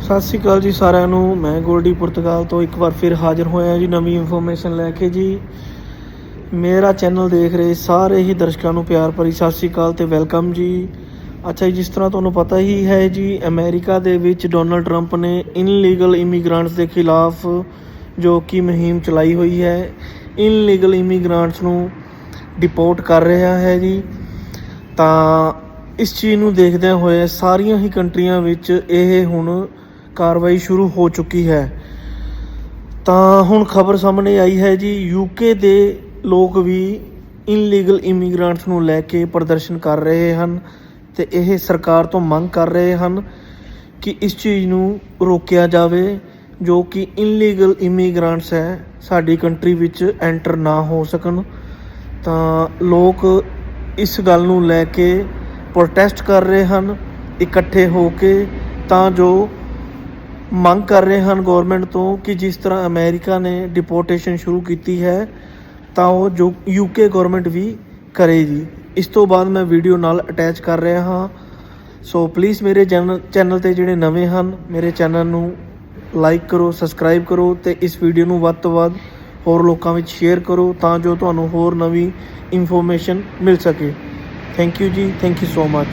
ਸਤਿ ਸ਼੍ਰੀ ਅਕਾਲ ਜੀ ਸਾਰਿਆਂ ਨੂੰ। ਮੈਂ ਗੋਲਡੀ ਪੁਰਤਗਾਲ ਤੋਂ ਇੱਕ ਵਾਰ ਫਿਰ ਹਾਜ਼ਰ ਹੋਇਆ ਜੀ ਨਵੀਂ ਇਨਫੋਰਮੇਸ਼ਨ ਲੈ ਕੇ ਜੀ। ਮੇਰਾ ਚੈਨਲ ਦੇਖ ਰਹੇ ਸਾਰੇ ਹੀ ਦਰਸ਼ਕਾਂ ਨੂੰ ਪਿਆਰ ਭਰੀ ਸਤਿ ਸ਼੍ਰੀ ਅਕਾਲ ਤੇ ਵੈਲਕਮ ਜੀ। ਅੱਛਾ ਜੀ, ਜਿਸ ਤਰ੍ਹਾਂ ਤੁਹਾਨੂੰ ਪਤਾ ਹੀ ਹੈ ਜੀ, ਅਮਰੀਕਾ ਦੇ ਵਿੱਚ ਡੋਨਲਡ ਟਰੰਪ ਨੇ ਇਨਲੀਗਲ ਇਮੀਗ੍ਰੈਂਟਸ ਦੇ ਖਿਲਾਫ ਜੋ ਕਿ ਮੁਹਿੰਮ ਚਲਾਈ ਹੋਈ ਹੈ ਇਨਲੀਗਲ ਇਮੀਗ੍ਰੈਂਟਸ ਨੂੰ ਡਿਪੋਰਟ ਕਰ ਰਿਹਾ ਹੈ ਜੀ। ਤਾਂ ਇਸ ਚੀਜ਼ ਨੂੰ ਦੇਖਦਿਆਂ ਹੋਏ ਸਾਰੀਆਂ ਹੀ ਕੰਟਰੀਆਂ ਵਿੱਚ ਇਹ ਹੁਣ ਕਾਰਵਾਈ ਸ਼ੁਰੂ ਹੋ ਚੁੱਕੀ ਹੈ। ਤਾਂ ਹੁਣ ਖਬਰ ਸਾਹਮਣੇ ਆਈ ਹੈ ਜੀ ਯੂਕੇ ਦੇ ਲੋਕ ਵੀ ਇਨਲੀਗਲ ਇਮੀਗ੍ਰੈਂਟਸ ਨੂੰ ਲੈ ਕੇ ਪ੍ਰਦਰਸ਼ਨ ਕਰ ਰਹੇ ਹਨ ਤੇ ਇਹ ਸਰਕਾਰ ਤੋਂ ਮੰਗ ਕਰ ਰਹੇ ਹਨ ਕਿ ਇਸ ਚੀਜ਼ ਨੂੰ ਰੋਕਿਆ ਜਾਵੇ, ਜੋ ਕਿ ਇਨਲੀਗਲ ਇਮੀਗ੍ਰੈਂਟਸ ਹੈ, ਸਾਡੀ ਕੰਟਰੀ ਵਿੱਚ ਐਂਟਰ ਨਾ ਹੋ ਸਕਣ। ਤਾਂ ਲੋਕ ਇਸ ਗੱਲ ਨੂੰ ਲੈ ਕੇ ਪ੍ਰੋਟੈਸਟ ਕਰ ਰਹੇ ਹਨ ਇਕੱਠੇ ਹੋ ਕੇ, ਤਾਂ ਜੋ ਮੰਗ ਕਰ ਰਹੇ ਹਨ ਗਵਰਨਮੈਂਟ ਤੋਂ ਕਿ ਜਿਸ ਤਰ੍ਹਾਂ ਅਮਰੀਕਾ ਨੇ ਡਿਪੋਰਟੇਸ਼ਨ ਸ਼ੁਰੂ ਕੀਤੀ ਹੈ, ਤਾਂ ਉਹ ਜੋ ਯੂਕੇ ਗਵਰਨਮੈਂਟ ਵੀ ਕਰੇਗੀ ਇਸ ਤੋਂ ਬਾਅਦ ਮੈਂ ਵੀਡੀਓ ਨਾਲ ਅਟੈਚ ਕਰ ਰਿਹਾ ਹਾਂ। ਸੋ ਪਲੀਜ਼ ਮੇਰੇ ਚੈਨਲ ਚੈਨਲ ਤੇ ਜਿਹੜੇ ਨਵੇਂ ਹਨ, ਮੇਰੇ ਚੈਨਲ ਨੂੰ ਲਾਈਕ ਕਰੋ ਸਬਸਕ੍ਰਾਈਬ ਕਰੋ ਤੇ ਇਸ ਵੀਡੀਓ ਨੂੰ ਵੱਧ ਤੋਂ ਵੱਧ ਹੋਰ ਲੋਕਾਂ ਵਿੱਚ ਸ਼ੇਅਰ ਕਰੋ ਤਾਂ ਜੋ ਤੁਹਾਨੂੰ ਹੋਰ ਨਵੀਂ ਇਨਫੋਰਮੇਸ਼ਨ ਮਿਲ ਸਕੇ। Thank you ji thank you so much